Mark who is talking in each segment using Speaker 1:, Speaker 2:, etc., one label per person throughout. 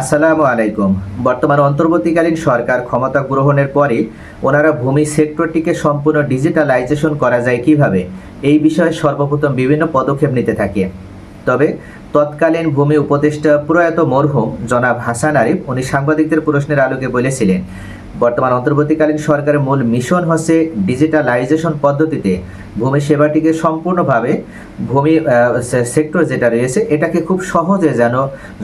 Speaker 1: আসসালামু আলাইকুম। বর্তমান অন্তর্বর্তীকালীন সরকার ক্ষমতা গ্রহণের পরে ওনারা ভূমি সেক্টরটিকে সম্পূর্ণ ডিজিটালাইজেশন করা যায় কীভাবে? এই বিষয়ে সর্বপ্রথম বিভিন্ন পদক্ষেপ নিতে থাকে। তবে তৎকালীন ভূমি উপদেষ্টা প্রয়াত মরহুম জনাব হাসান আরিফ উনি সাংবাদিকদের প্রশ্নের আলোকে বলেছিলেন বর্তমান অন্তর্বর্তীকালীন সরকারের মূল মিশন হচ্ছে ডিজিটালাইজেশন পদ্ধতিতে ভূমি সেবাটিকে সম্পূর্ণভাবে ভূমি সেক্টর যেটা রয়েছে, এটাকে খুব সহজে যেন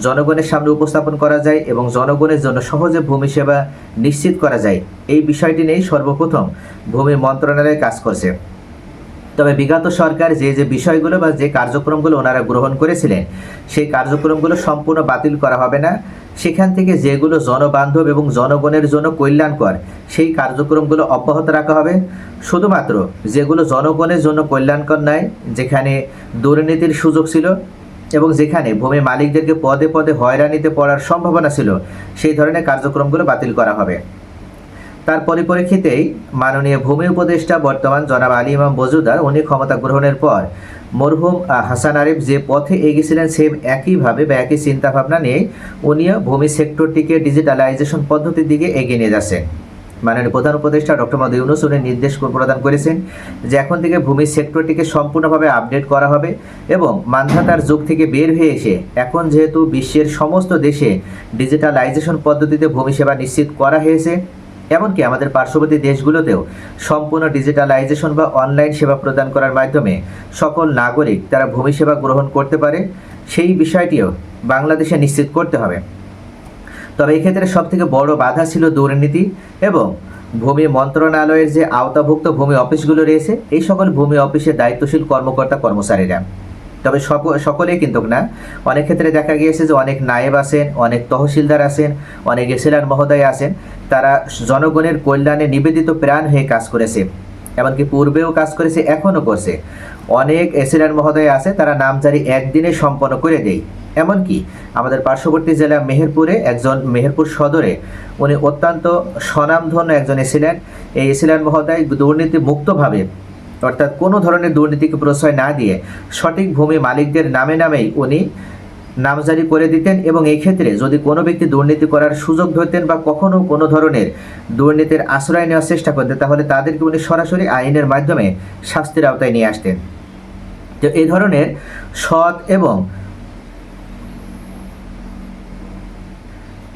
Speaker 1: জনগণের সামনে উপস্থাপন করা যায় এবং জনগণের জন্য সহজে ভূমি সেবা নিশ্চিত করা যায়। এই বিষয়টি নিয়েই সর্বপ্রথম ভূমি মন্ত্রণালয় কাজ করছে। তবে বিগত সরকার যে যে বিষয়গুলো বা যে কার্যক্রমগুলো ওনারা গ্রহণ করেছিলেন, সেই কার্যক্রমগুলো সম্পূর্ণ বাতিল করা হবে না। সেখান থেকে যেগুলো জনবান্ধব এবং জনগণের জন্য কল্যাণকর, সেই কার্যক্রমগুলো অব্যাহত রাখা হবে। শুধুমাত্র যেগুলো জনগণের জন্য কল্যাণকর নয়, যেখানে দুর্নীতির সুযোগ ছিল এবং যেখানে ভূমি মালিকদেরকে পদে পদে হয়রানিতে পড়ার সম্ভাবনা ছিল, সেই ধরনের কার্যক্রমগুলো বাতিল করা হবে। তার পরিপ্রেক্ষিতেই মাননীয় ভূমি উপদেষ্টা বর্তমান জনাব আলী ইমাম বজুদার উনি ক্ষমতা গ্রহণের পর মরহুম হাসান আরিফ যে পথে এগিয়েছিলেন সেম একইভাবে বা একই চিন্তাভাবনা নিয়ে উনিও ভূমি সেক্টরটিকে ডিজিটালাইজেশন পদ্ধতির দিকে এগিয়ে নিয়ে যাচ্ছেন। মাননীয় প্রধান উপদেষ্টা ডক্টর মোদী ইউনুস উনি নির্দেশ প্রদান করেছেন যে এখন থেকে ভূমি সেক্টরটিকে সম্পূর্ণভাবে আপডেট করা হবে এবং মান্ধাতার যুগ থেকে বের হয়ে এসে এখন যেহেতু বিশ্বের সমস্ত দেশে ডিজিটালাইজেশন পদ্ধতিতে ভূমি সেবা নিশ্চিত করা হয়েছে এমনকি আমাদের পার্শ্ববর্তী দেশগুলোতেও সম্পূর্ণ ডিজিটালাইজেশন বা অনলাইন সেবা প্রদান করার মাধ্যমে সকল নাগরিক তারা ভূমি সেবা গ্রহণ করতে পারে, সেই বিষয়টিও বাংলাদেশে নিশ্চিত করতে হবে। তবে এই ক্ষেত্রে সবথেকে বড় বাধা ছিল দুর্নীতি এবং ভূমি মন্ত্রণালয়ের যে আওতাভুক্ত ভূমি অফিসগুলো রয়েছে, এই সকল ভূমি অফিসের দায়িত্বশীল কর্মকর্তা কর্মচারীরা তবে সকল সকলেই কিন্তু না। অনেক ক্ষেত্রে দেখা গিয়েছে যে অনেক নায়েব আছেন, অনেক তহসিলদার আছেন, অনেক এসিলার মহোদয় আছেন, তারা জনগণের কল্যাণে নিবেদিত প্রাণ হয়ে কাজ করেছে, এমনকি পূর্বেও কাজ করেছে, এখনও করছে। অনেক এসিলার মহোদয় আছে, তারা নামজারি একদিনে সম্পন্ন করে দেয়। এমনকি আমাদের পার্শ্ববর্তী জেলা মেহেরপুরে একজন মেহেরপুর সদরে, উনি অত্যন্ত স্বনামধন্য একজন এসিলেন এই এসিলান মহোদয় দুর্নীতি মুক্তভাবে অর্থাৎ কোনো ধরনের দুর্নীতিকে প্রশ্রয় না দিয়ে সঠিক ভূমি মালিকদের নামে নামেই উনি নামজারি করে দিতেন এবং এই ক্ষেত্রে যদি কোনো ব্যক্তি দুর্নীতি করার সুযোগ ধরতেন বা কখনো কোনো ধরনের দুর্নীতির আশ্রয় নেওয়ার চেষ্টা করতেন, তাহলে তাদেরকে উনি সরাসরি আইনের মাধ্যমে শাস্তির আওতায় নিয়ে আসতেন। তো এই ধরনের সৎ এবং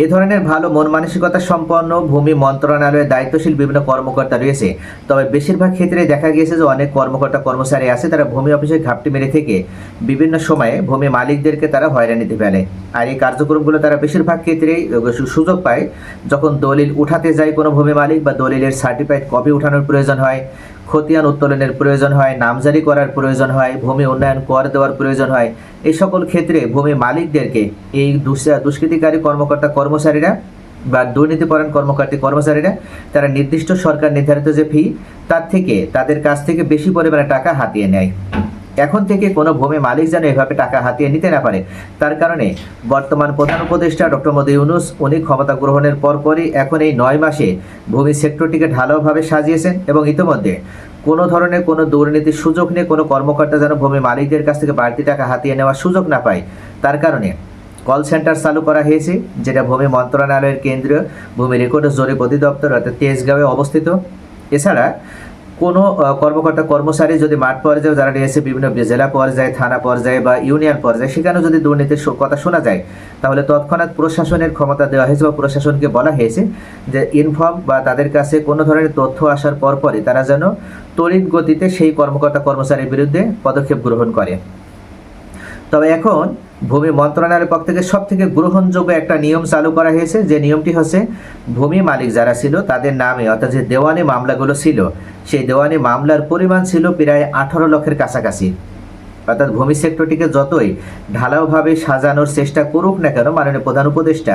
Speaker 1: এ ধরনের ভালো মন মানসিকতা সম্পন্ন ভূমি মন্ত্রণালয়ের দায়িত্বশীল বিভিন্ন কর্মকর্তা রয়েছে। তবে বেশিরভাগ ক্ষেত্রে দেখা গিয়েছে যে অনেক কর্মকর্তা কর্মচারী আছে, তারা ভূমি অফিসে ঘাপটি মেরে থেকে বিভিন্ন সময়ে ভূমি মালিকদেরকে তারা হয়রানিতে ফেলে। আর এই কার্যক্রমগুলো তারা বেশিরভাগ ক্ষেত্রেই সুযোগ পায় যখন দলিল উঠাতে যায় কোনো ভূমি মালিক বা দলিলের সার্টিফাইড কপি উঠানোর প্রয়োজন হয়। খতিয়ান উত্তোলনের প্রয়োজন হয়, নামজারি করার প্রয়োজন হয়, ভূমি উন্নয়ন কর দেওয়ার প্রয়োজন হয়। এই সকল ক্ষেত্রে ভূমি মালিকদেরকে এই দুষ- দুষ্কৃতিকারী কর্মকর্তা কর্মচারীরা বা দুর্নীতিপরায়ণ কর্মকর্তী কর্মচারীরা, তারা নির্দিষ্ট সরকার নির্ধারিত যে ফি তার থেকে, তাদের কাছ থেকে বেশি পরিমাণে টাকা হাতিয়ে নেয়। এখন থেকে কোনো ভূমি মালিক যেন এভাবে টাকা হাতিয়ে নিতে না পারে। তার কারণে বর্তমান প্রধান উপদেষ্টা ডক্টর মোদী ইউনুস, উনি ক্ষমতা গ্রহণের পরপরই এখন এই নয় মাসে ভূমি সেক্টরটিকে ঢালাওভাবে সাজিয়েছেন এবং ইতিমধ্যে কোনো ধরনের কোনো দুর্নীতির সুযোগ নিয়ে কোনো কর্মকর্তা যেন ভূমি মালিকদের কাছ থেকে বাড়তি টাকা হাতিয়ে নেওয়ার সুযোগ না পায়। তার কারণে কল সেন্টার চালু করা হয়েছে, যেটা ভূমি মন্ত্রণালয়ের কেন্দ্রীয় ভূমি রেকর্ড জরিপ অধিদপ্তর অর্থাৎ তেজগাঁওয়ে অবস্থিত। এছাড়া কোনো কর্মকর্তা, কর্মচারী যদি মাঠ পর্যায়ে যারা রয়েছে, বিভিন্ন জেলা পর্যায়ে, থানা পর্যায়ে বা ইউনিয়ন পর্যায়ে, সেখানেও যদি দুর্নীতির কথা শোনা যায়, তাহলে তৎক্ষণাৎ প্রশাসনের ক্ষমতা দেওয়া হয়েছে বা প্রশাসনকে বলা হয়েছে যে ইনফর্ম বা তাদের কাছে কোনো ধরনের তথ্য আসার পরপরই তারা যেন তড়িৎ গতিতে সেই কর্মকর্তা, কর্মচারীর বিরুদ্ধে পদক্ষেপ গ্রহণ করে। তবে এখন ভূমি মন্ত্রণালয়ের পক্ষ থেকে সব থেকে গ্রহণযোগ্য একটা নিয়ম চালু করা হয়েছে, যে নিয়মটি হচ্ছে ভূমি মালিক যারা ছিল তাদের নামে, অর্থাৎ যে দেওয়ানি মামলাগুলো ছিল, সেই দেওয়ানি মামলার পরিমাণ ছিল প্রায় আঠারো লক্ষের কাছাকাছি। অর্থাৎ ভূমি সেক্টরটিকে যতই ঢালাওভাবে সাজানোর চেষ্টা করুক না কেন, মাননীয় প্রধান উপদেষ্টা,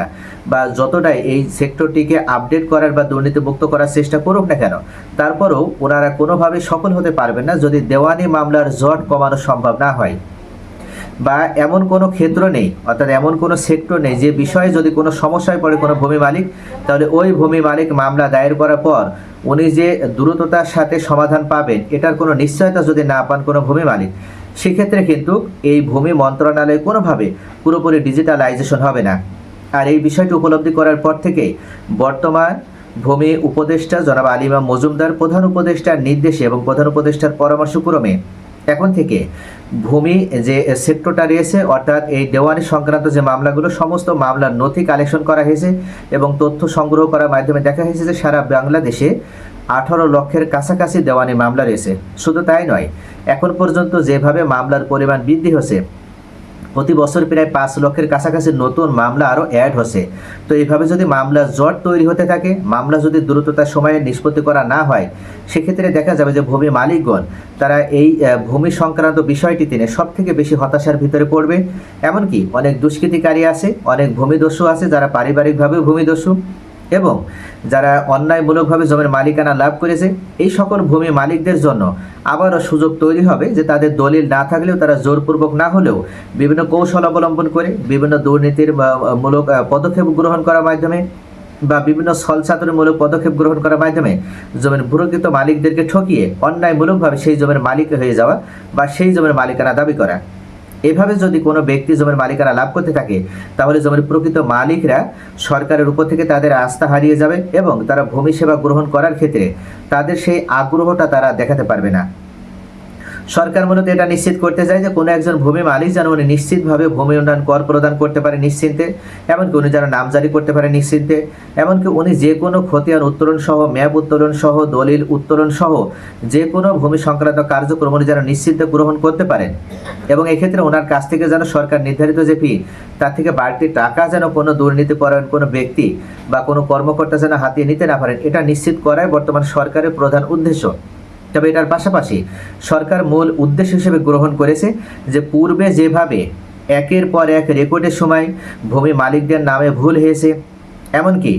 Speaker 1: বা যতটাই এই সেক্টরটিকে আপডেট করার বা দুর্নীতিমুক্ত করার চেষ্টা করুক না কেন, তারপরেও ওনারা কোনোভাবে সফল হতে পারবেন না যদি দেওয়ানি মামলার জট কমানো সম্ভব না হয়। বা এমন কোনো ক্ষেত্র নেই, অর্থাৎ এমন কোনো সেক্টর নেই যে বিষয়ে যদি কোনো সমস্যায় পড়ে কোনো ভূমি মালিক, তাহলে ওই ভূমি মালিক মামলা দায়ের করার পর উনি যে দ্রুততার সাথে সমাধান পাবেন, এটার কোনো নিশ্চয়তা যদি না পান কোনো ভূমি মালিক, সেক্ষেত্রে কিন্তু এই ভূমি মন্ত্রণালয় কোনোভাবে পুরোপুরি ডিজিটালাইজেশন হবে না। আর এই বিষয়টি উপলব্ধি করার পর থেকেই বর্তমান ভূমি উপদেষ্টা জনাব আলিমা মজুমদার প্রধান উপদেষ্টার নির্দেশে এবং প্রধান উপদেষ্টার পরামর্শক্রমে এখন থেকে ভূমি যে সেক্টরটা রয়েছে, অর্থাৎ এই দেওয়ানি সংক্রান্ত যে মামলাগুলো, সমস্ত মামলার নথি কালেকশন করা হয়েছে এবং তথ্য সংগ্রহ করার মাধ্যমে দেখা হয়েছে যে সারা বাংলাদেশে আঠারো লক্ষের কাছাকাছি দেওয়ানি মামলা রয়েছে। শুধু তাই নয়, এখন পর্যন্ত যেভাবে মামলার পরিমাণ বৃদ্ধি হচ্ছে প্রতি বছর প্রায় পাঁচ লক্ষের কাছাকাছি নতুন মামলা আরও অ্যাড হচ্ছে। তো এইভাবে যদি মামলা জট তৈরি হতে থাকে, মামলা যদি দ্রুততার সময়ে নিষ্পত্তি করা না হয়, সেক্ষেত্রে দেখা যাবে যে ভূমি মালিকগণ, তারা এই ভূমি সংক্রান্ত বিষয়টি তিনি সব থেকে বেশি হতাশার ভিতরে পড়বে। এমনকি অনেক দুষ্কৃতিকারী আছে, অনেক ভূমিদস্যু আছে, যারা পারিবারিকভাবে ভূমিদস্যু। এবং যারা অন্যায়মূলকভাবে জমির মালিকানা লাভ করেছে, এই সকল ভূমি মালিকদের জন্য আবারও সুযোগ তৈরি হবে যে তাদের দলিল না থাকলেও তারা জোরপূর্বক না হলেও বিভিন্ন কৌশল অবলম্বন করে বিভিন্ন দুর্নীতির মূলক পদক্ষেপ গ্রহণ করার মাধ্যমে বা বিভিন্ন ছলচাতুরিমূলক পদক্ষেপ গ্রহণ করার মাধ্যমে জমির প্রকৃত মালিকদেরকে ঠকিয়ে অন্যায়মূলকভাবে সেই জমির মালিক হয়ে যাওয়া বা সেই জমির মালিকানা দাবি করা। এভাবে যদি কোনো ব্যক্তি জমির মালিকারা লাভ করতে থাকে, তাহলে জমির প্রকৃত মালিকরা সরকারের উপর থেকে তাদের আস্থা হারিয়ে যাবে এবং তারা ভূমি সেবা গ্রহণ করার ক্ষেত্রে তাদের সেই আগ্রহটা তারা দেখাতে পারবে না। সরকার মূলত এটা নিশ্চিত করতে চায় যে কোনো একজন ভূমি মালিক যেন উনি নিশ্চিতভাবে ভূমি উন্নয়ন কর প্রদান করতে পারে নিশ্চিন্তে, এমনকি উনি যেন নামজারি করতে পারে নিশ্চিন্তে, এমনকি উনি যে কোনো খতিয়ান উত্তোলন সহ, ম্যাপ উত্তোলন সহ, দলিল উত্তোলন সহ যে কোনো ভূমি সংক্রান্ত কার্যক্রম উনি যেন নিশ্চিন্তে গ্রহণ করতে পারেন। এবং এক্ষেত্রে ওনার কাছ থেকে যেন সরকার নির্ধারিত যে ফি তার থেকে বাড়তি টাকা যেন কোনো দুর্নীতিপরায়ণ কোনো ব্যক্তি বা কোনো কর্মকর্তা যেন হাতিয়ে নিতে না পারেন, এটা নিশ্চিত করাই বর্তমান সরকারের প্রধান উদ্দেশ্য। তবে এটার পাশাপাশি সরকার মূল উদ্দেশ্য হিসেবে গ্রহণ করেছে যে পূর্বে যেভাবে একের পর এক রেকর্ডের সময় ভূমি মালিকদের নামে ভুল হয়েছে, এমনকি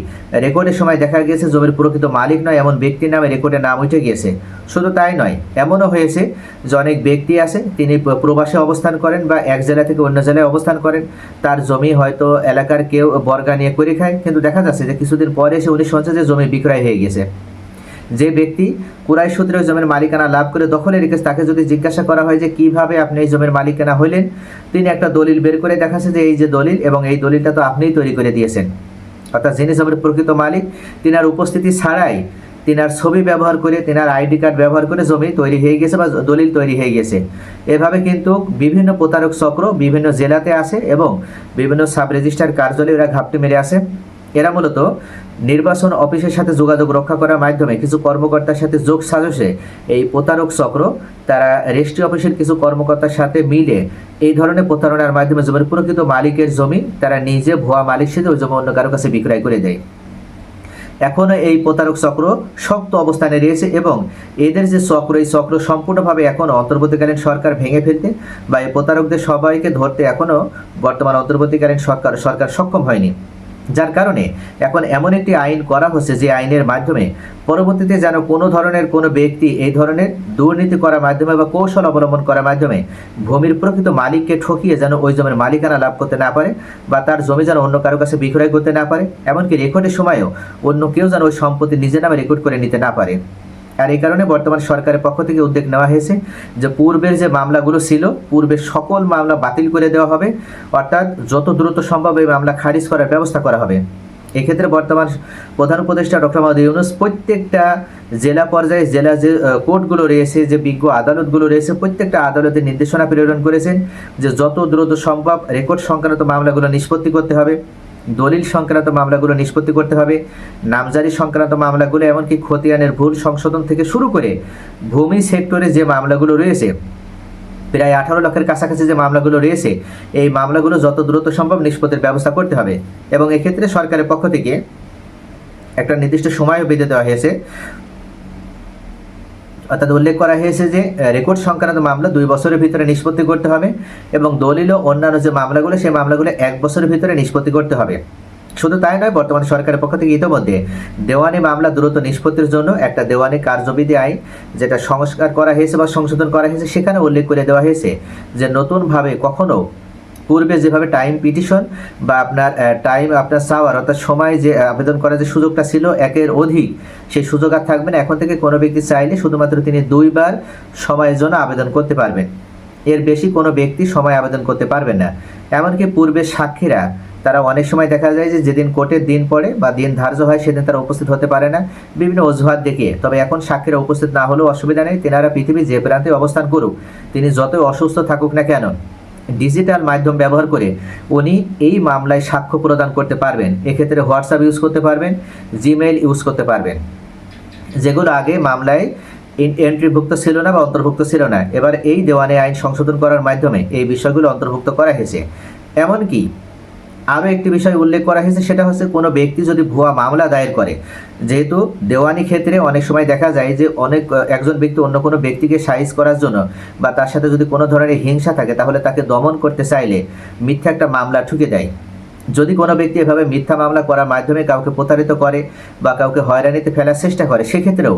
Speaker 1: রেকর্ডের সময় দেখা গিয়েছে জমির প্রকৃত মালিক নয়, এমন ব্যক্তির নামে রেকর্ডে নাম উঠে গিয়েছে। শুধু তাই নয়, এমনও হয়েছে যে অনেক ব্যক্তি আছে, তিনি প্রবাসে অবস্থান করেন বা এক জেলা থেকে অন্য জেলায় অবস্থান করেন। তার জমি হয়তো এলাকার কেউ বর্গা নিয়ে করে খায়, কিন্তু দেখা যাচ্ছে যে কিছুদিন পরে এসে উনি শুনছে যে জমি বিক্রয় হয়ে গেছে যে ব্যক্তি কুরাই সূত্রে জমির মালিকানা লাভ করে দখলে রেখেছে তাকে যদি জিজ্ঞাসা করা হয় যে কীভাবে আপনি এই জমির মালিকানা হইলেন, তিনি একটা দলিল বের করে দেখাচ্ছে যে এই যে দলিল এবং এই দলিলটা তো আপনিই তৈরি করে দিয়েছেন। অর্থাৎ যিনি জমির প্রকৃত মালিক তিনি তিনার উপস্থিতি ছাড়াই তিনার ছবি ব্যবহার করে, তিনার আইডি কার্ড ব্যবহার করে জমি তৈরি হয়ে গেছে বা দলিল তৈরি হয়ে গেছে। এভাবে কিন্তু বিভিন্ন প্রতারক চক্র বিভিন্ন জেলাতে আসে এবং বিভিন্ন সাব রেজিস্ট্রার কার্যালয়ে এরা ঘাপটি মেরে আসে এরা মূলত নির্বাচন অফিসের সাথে যোগাযোগ রক্ষা করার মাধ্যমে কিছু কর্মকর্তার সাথে যোগ সাজসে এই প্রতারক চক্র, তারা রেজিস্ট্রি অফিসের কিছু কর্মকর্তার সাথে মিলে এই ধরনের প্রতারণার মাধ্যমে জমির প্রকৃত মালিকের জমি তারা নিজে ভুয়া মালিক সেজে ওই জমি অন্য কারও কাছে বিক্রয় করে দেয়। এখনও এই প্রতারক চক্র শক্ত অবস্থানে রয়েছে এবং এদের যে চক্র, এই চক্র সম্পূর্ণভাবে এখনও অন্তর্বর্তীকালীন সরকার ভেঙে ফেলতে বা এই প্রতারকদের সবাইকে ধরতে এখনও বর্তমান অন্তর্বর্তীকালীন সরকার সরকার সক্ষম হয়নি। যার কারণে এখন এমন একটি আইন করা হচ্ছে যে আইনের মাধ্যমে পরবর্তীতে যেন কোনো ধরনের কোনো ব্যক্তি এই ধরনের দুর্নীতি করার মাধ্যমে বা কৌশল অবলম্বন করার মাধ্যমে ভূমির প্রকৃত মালিককে ঠকিয়ে যেন ওই জমির মালিকানা লাভ করতে না পারে বা তার জমি যেন অন্য কারও কাছে বিক্রয় করতে না পারে, এমনকি রেকর্ডের সময়ও অন্য কেউ যেন ওই সম্পত্তি নিজের নামে রেকর্ড করে নিতে না পারে। আর এই কারণে বর্তমান সরকারের পক্ষ থেকে উদ্যোগ নেওয়া হয়েছে যে পূর্বের যে মামলাগুলো ছিল, পূর্বের সকল মামলা বাতিল করে দেওয়া হবে। অর্থাৎ যত দ্রুত সম্ভব এই মামলা খারিজ করার ব্যবস্থা করা হবে। এক্ষেত্রে বর্তমান প্রধান উপদেষ্টা ডক্টর মোহাম্মদ ইউনুস প্রত্যেকটা জেলা পর্যায়ে জেলা যে কোর্টগুলো রয়েছে, যে বিজ্ঞ আদালতগুলো রয়েছে, প্রত্যেকটা আদালতে নির্দেশনা প্রেরণ করেছেন যে যত দ্রুত সম্ভব রেকর্ড সংক্রান্ত মামলাগুলো নিষ্পত্তি করতে হবে। দলিল সংক্রান্ত মামলাগুলো নিষ্পত্তি করতে হবে, নামজারি সংক্রান্ত মামলাগুলো, এমনকি খতিয়ানের ভুল সংশোধন থেকে শুরু করে ভূমি সেক্টরে যে মামলাগুলো রয়েছে, প্রায় আঠারো লক্ষের কাছাকাছি যে মামলাগুলো রয়েছে, এই মামলাগুলো যত দ্রুত সম্ভব নিষ্পত্তির ব্যবস্থা করতে হবে। এবং এক্ষেত্রে সরকারের পক্ষ থেকে একটা নির্দিষ্ট সময়ও বেঁধে দেওয়া হয়েছে। অর্থাৎ উল্লেখ করা হয়েছে যে রেকর্ড সংক্রান্ত মামলা দুই বছরের ভিতরে নিষ্পত্তি করতে হবে এবং দলিল ও অন্যান্য যে মামলাগুলো, সেই মামলাগুলো এক বছরের ভিতরে নিষ্পত্তি করতে হবে। শুধু তাই নয়, বর্তমান সরকারের পক্ষ থেকে ইতিমধ্যে দেওয়ানি মামলা দ্রুত নিষ্পত্তির জন্য একটা দেওয়ানি কার্যবিধি আইন, যেটা সংস্কার করা হয়েছে বা সংশোধন করা হয়েছে, সেখানে উল্লেখ করে দেওয়া হয়েছে যে, নতুনভাবে কখনো পূর্বে যেভাবে টাইম পিটিশন বা আপনার টাইম আপনার সাওয়ার অর্থাৎ সময় যে আবেদন করার যে সুযোগটা ছিল, একের অধিক সেই সুযোগ আর থাকবে না। এখন থেকে কোনো ব্যক্তি চাইলে শুধুমাত্র তিনি দুইবার সময়ের জন্য আবেদন করতে পারবেন। এর বেশি কোনো ব্যক্তি সময় আবেদন করতে পারবেন না। এমনকি পূর্বে সাক্ষীরা, তারা অনেক সময় দেখা যায় যে, যেদিন কোর্টের দিন পড়ে বা দিন ধার্য হয়, সেদিন তারা উপস্থিত হতে পারে না। বিভিন্ন অজুহাত দেখিয়ে। তবে এখন সাক্ষীরা উপস্থিত না হলেও অসুবিধা নেই। তেনারা পৃথিবী যে প্রান্তে অবস্থান করুক, তিনি যতই অসুস্থ থাকুক না কেন ডিজিটাল মাধ্যম ব্যবহার করে উনি এই মামলায় সাক্ষ্য প্রদান করতে পারবেন। এক্ষেত্রে হোয়াটসঅ্যাপ ইউজ করতে পারবেন জিমেইল ইউজ করতে পারবেন। যেগুলো আগে মামলায় এন্ট্রিভুক্ত ছিল না বা অন্তর্ভুক্ত ছিল না। এবার এই দেওয়ানি আইন সংশোধন করার মাধ্যমে এই বিষয়গুলো অন্তর্ভুক্ত করা হয়েছে। এমনকি আরও একটি বিষয় উল্লেখ করা হয়েছে, সেটা হচ্ছে কোনো ব্যক্তি যদি ভুয়া মামলা দায়ের করে, যেহেতু দেওয়ানি ক্ষেত্রে অনেক সময় দেখা যায় যে অনেক একজন ব্যক্তি অন্য কোনো ব্যক্তিকে সাইজ করার জন্য বা তার সাথে যদি কোনো ধরনের হিংসা থাকে, তাহলে তাকে দমন করতে চাইলে মিথ্যা একটা মামলা ঠুকে দেয়। যদি কোনো ব্যক্তি এভাবে মিথ্যা মামলা করার মাধ্যমে কাউকে প্রতারিত করে বা কাউকে হয়রানিতে ফেলার চেষ্টা করে, সেক্ষেত্রেও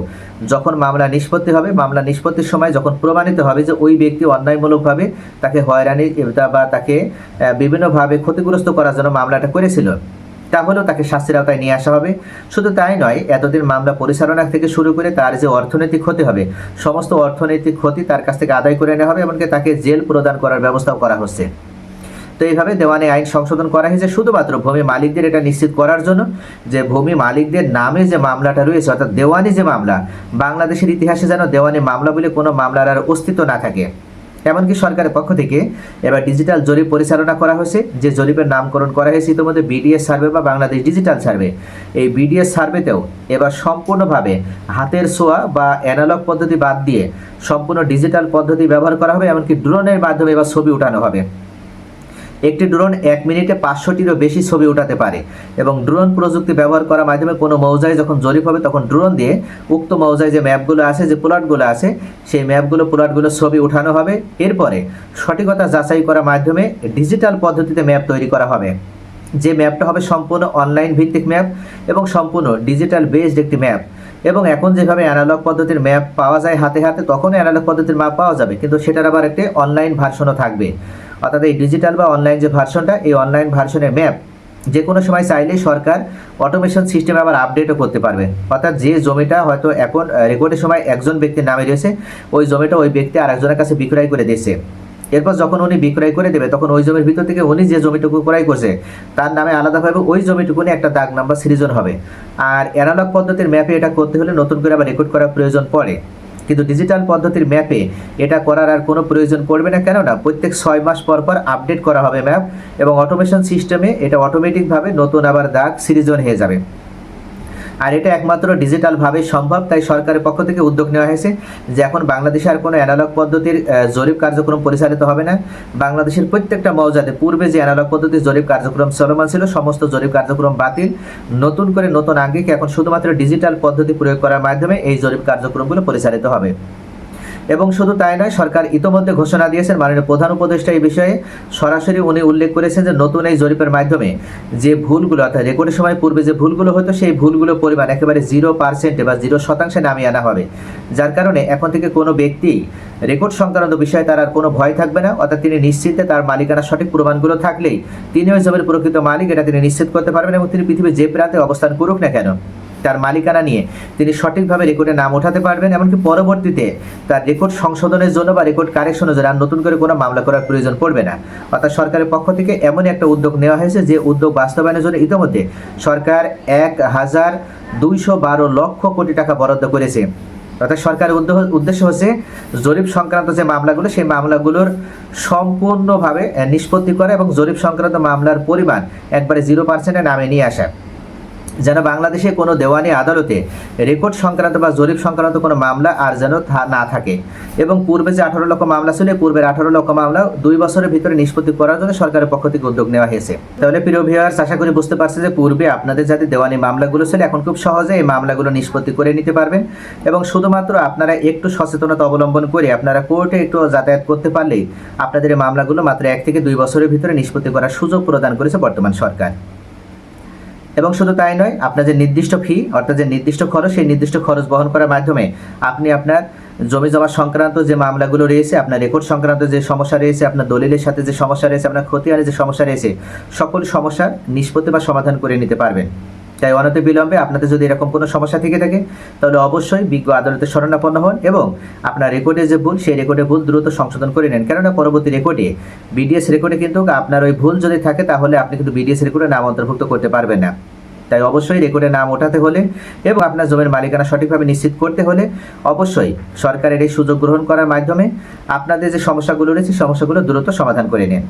Speaker 1: যখন মামলা নিষ্পত্তি হবে, মামলা নিষ্পত্তির সময় যখন প্রমাণিত হবে যে ওই ব্যক্তি অন্যায়মূলকভাবে তাকে হয়রানি বা তাকে বিভিন্নভাবে ক্ষতিগ্রস্ত করার জন্য মামলাটা করেছিল, তাহলেও তাকে শাস্তির আওতায় নিয়ে আসা হবে। শুধু তাই নয়, এতদিন মামলা পরিচালনা থেকে শুরু করে তার যে অর্থনৈতিক ক্ষতি হবে, সমস্ত অর্থনৈতিক ক্ষতি তার কাছ থেকে আদায় করে নেওয়া হবে, এমনকি তাকে জেল প্রদান করার ব্যবস্থাও করা হচ্ছে। তো এইভাবে দেওয়ানি আইন সংশোধন করা হয়েছে। শুধুমাত্র ভূমি মালিকদের এটা নিশ্চিত করার জন্য যে ভূমি মালিকদের নামে যে মামলাটা রয়েছে, অর্থাৎ দেওয়ানি যে মামলা, বাংলাদেশের ইতিহাসে যেন দেওয়ানি মামলা বলে কোনো মামলার আর অস্তিত্ব না থাকে। এমনকি সরকারের পক্ষ থেকে এবার ডিজিটাল জরিপ পরিচালনা করা হয়েছে। যে জরিপের নামকরণ করা হয়েছে ইতিমধ্যে বিডিএস সার্ভে বা বাংলাদেশ ডিজিটাল সার্ভে। এই বিডিএস সার্ভেতেও এবার সম্পূর্ণভাবে হাতের ছোঁয়া বা অ্যানালগ পদ্ধতি বাদ দিয়ে সম্পূর্ণ ডিজিটাল পদ্ধতি ব্যবহার করা হবে, এমনকি ড্রোনের মাধ্যমে এবার ছবি উঠানো হবে। একটি ড্রোন এক মিনিটে পাঁচশোটিরও বেশি ছবি উঠাতে পারে এবং ড্রোন প্রযুক্তি ব্যবহার করার মাধ্যমে কোনো মৌজায় যখন জরিপ হবে, তখন ড্রোন দিয়ে উক্ত মৌজায় যে ম্যাপগুলো আছে, যে প্লটগুলো আছে, সেই ম্যাপগুলো প্লটগুলো ছবি উঠানো হবে। এরপরে সঠিকতা যাচাই করার মাধ্যমে ডিজিটাল পদ্ধতিতে ম্যাপ তৈরি করা হবে। যে ম্যাপটা হবে সম্পূর্ণ অনলাইন ভিত্তিক ম্যাপ এবং সম্পূর্ণ ডিজিটাল বেসড একটি ম্যাপ। এবং এখন যেভাবে অ্যানালগ পদ্ধতির ম্যাপ পাওয়া যায় হাতে হাতে তখন অ্যানালগ পদ্ধতির ম্যাপ পাওয়া যাবে, কিন্তু সেটার আবার একটি অনলাইন ভার্সনও থাকবে। অর্থাৎ এই ডিজিটাল বা অনলাইন যে ভার্সনটা এই অনলাইন ভার্সনের ম্যাপ যে কোনো সময় চাইলেই সরকার অটোমেশন সিস্টেমে আবার আপডেটও করতে পারবে। অর্থাৎ যে জমিটা হয়তো এখন রেকর্ডের সময় একজন ব্যক্তির নামে রয়েছে, ওই জমিটা ওই ব্যক্তি আর একজনের কাছে বিক্রয় করে দিয়েছে। এরপর যখন উনি বিক্রয় করে দেবে, তখন ওই জমির ভিতর থেকে উনি যে জমিটুকু ক্রয় করছে, তার নামে আলাদাভাবে ওই জমিটুকুনি একটা দাগ নাম্বার সৃজন হবে। আর অ্যানালগ পদ্ধতির ম্যাপে এটা করতে হলে নতুন করে আবার রেকর্ড করার প্রয়োজন পড়ে। কিন্তু ডিজিটাল পদ্ধতির ম্যাপে এটা করার আর কোনো প্রয়োজন পড়বে না। কেননা প্রত্যেক ছয় মাস পর পর আপডেট করা হবে ম্যাপ এবং অটোমেশন সিস্টেমে এটা অটোমেটিকভাবে নতুন আবার দাগ সিরিজন হয়ে যাবে। আর এটা একমাত্র ডিজিটালভাবে সম্ভব, তাই সরকারের পক্ষ থেকে উদ্যোগ নেওয়া হয়েছে যে এখন বাংলাদেশে আর কোনো অ্যানালগ পদ্ধতির জরিপ কার্যক্রম পরিচালিত হবে না। বাংলাদেশের প্রত্যেকটা মৌজাতে পূর্বে যে অ্যানালগ পদ্ধতির জরিপ কার্যক্রম চলমান ছিল, সমস্ত জরিপ কার্যক্রম বাতিল। নতুন করে নতুন আঙ্গিকে এখন শুধুমাত্র ডিজিটাল পদ্ধতি প্রয়োগ করার মাধ্যমে এই জরিপ কার্যক্রমগুলো পরিচালিত হবে। এবং শুধু তাই নয়, সরকার ইতোমধ্যে ঘোষণা দিয়েছেন মাননীয় প্রধান উপদেষ্টা এই বিষয়ে। সরাসরি উনি উল্লেখ করেছেন যে নতুন এই জরিপের মাধ্যমে যে ভুলগুলো, অর্থাৎ রেকর্ডের সময় পূর্বে যে ভুলগুলো হতো, সেই ভুলগুলো পরিমাণ একেবারে জিরো পার্সেন্টে বা জিরো শতাংশে নামিয়ে আনা হবে। যার কারণে এখন থেকে কোনো ব্যক্তি রেকর্ড সংক্রান্ত বিষয়ে তার আর কোনো ভয় থাকবে না। অর্থাৎ তিনি নিশ্চিন্তে তার মালিকানা সঠিক প্রমাণগুলো থাকলেই তিনি ওই জমির প্রকৃত মালিক, এটা তিনি নিশ্চিত করতে পারবেন এবং তিনি পৃথিবীর যে প্রান্তে অবস্থান করুক না কেন। তার মালিকানা নিয়ে। তিনি সঠিকভাবে রেকর্ডে নাম ওঠাতে পারবেন, এমনকি পরবর্তীতে তার রেকর্ড সংশোধনের জন্য বা রেকর্ড কারেকশনের জন্য আর নতুন করে কোনো মামলা করার প্রয়োজন পড়বে না। অর্থাৎ সরকারের পক্ষ থেকে এমনই একটা উদ্যোগ নেওয়া হয়েছে যে উদ্যোগ বাস্তবায়নের জন্য ইতিমধ্যে সরকার এক হাজার দুইশো বারো লক্ষ কোটি টাকা বরাদ্দ করেছে। অর্থাৎ সরকারের উদ্দেশ্য হচ্ছে জরিপ সংক্রান্ত যে মামলাগুলো, সেই মামলাগুলোর সম্পূর্ণভাবে নিষ্পত্তি করা এবং জরিপ সংক্রান্ত মামলার পরিমাণ একবারে জিরো পার্সেন্টে নামে নিয়ে আসা। যেন বাংলাদেশে কোনো দেওয়ানি আদালতে রেকর্ড সংক্রান্ত বা জরিপ সংক্রান্ত কোনো মামলা আর যেন না থাকে। এবং পূর্বে যে আঠারো লক্ষ মামলা ছিল পূর্বের আঠারো লক্ষ মামলা দুই বছরের ভিতরে নিষ্পত্তি করার জন্য সরকারের পক্ষ থেকে উদ্যোগ নেওয়া হয়েছে। তাহলে প্রিয় ভিউয়ার্স আশা করি বুঝতে পারছে যে পূর্বে আপনাদের যাতে দেওয়ানি মামলাগুলো ছিল, এখন খুব সহজে এই মামলাগুলো নিষ্পত্তি করে নিতে পারবেন। এবং শুধুমাত্র আপনারা একটু সচেতনতা অবলম্বন করে আপনারা কোর্টে একটু যাতায়াত করতে পারলেই আপনাদের এই মামলাগুলো মাত্র এক থেকে দুই বছরের ভিতরে নিষ্পত্তি করার সুযোগ প্রদান করেছে বর্তমান সরকার। এবং শুধু তাই নয়, আপনার যে নির্দিষ্ট ফি অর্থাৎ যে নির্দিষ্ট খরচ, সেই নির্দিষ্ট খরচ বহন করার মাধ্যমে আপনি আপনার জমি জমা সংক্রান্ত যে মামলাগুলো রয়েছে, আপনার রেকর্ড সংক্রান্ত যে সমস্যা রয়েছে, আপনার দলিলের সাথে যে সমস্যা রয়েছে, আপনার ক্ষতি খতিয়ানের যে সমস্যা রয়েছে, সকল সমস্যার নিষ্পত্তি বা সমাধান করে নিতে পারবেন। তাই অনতি বিলম্বে আপনাদের যদি এরকম কোনো সমস্যা থেকে থাকে, তাহলে অবশ্যই বিজ্ঞ আদালতে শরণাপন্ন হন এবং আপনার রেকর্ডে যে ভুল, সেই রেকর্ডে ভুল দ্রুত সংশোধন করে নেন। কেননা পরবর্তী রেকর্ডে বিডিএস রেকর্ডে কিন্তু আপনার ওই ভুল যদি থাকে, তাহলে আপনি কিন্তু বিডিএস রেকর্ডে নাম অন্তর্ভুক্ত করতে পারবেন না। তাই অবশ্যই রেকর্ডে নাম ওঠাতে হলে এবং আপনার জমির মালিকানা সঠিকভাবে নিশ্চিত করতে হলে অবশ্যই সরকারের এই সুযোগ গ্রহণ করার মাধ্যমে আপনাদের যে সমস্যাগুলো রয়েছে, সমস্যাগুলো দ্রুত সমাধান করে নিন।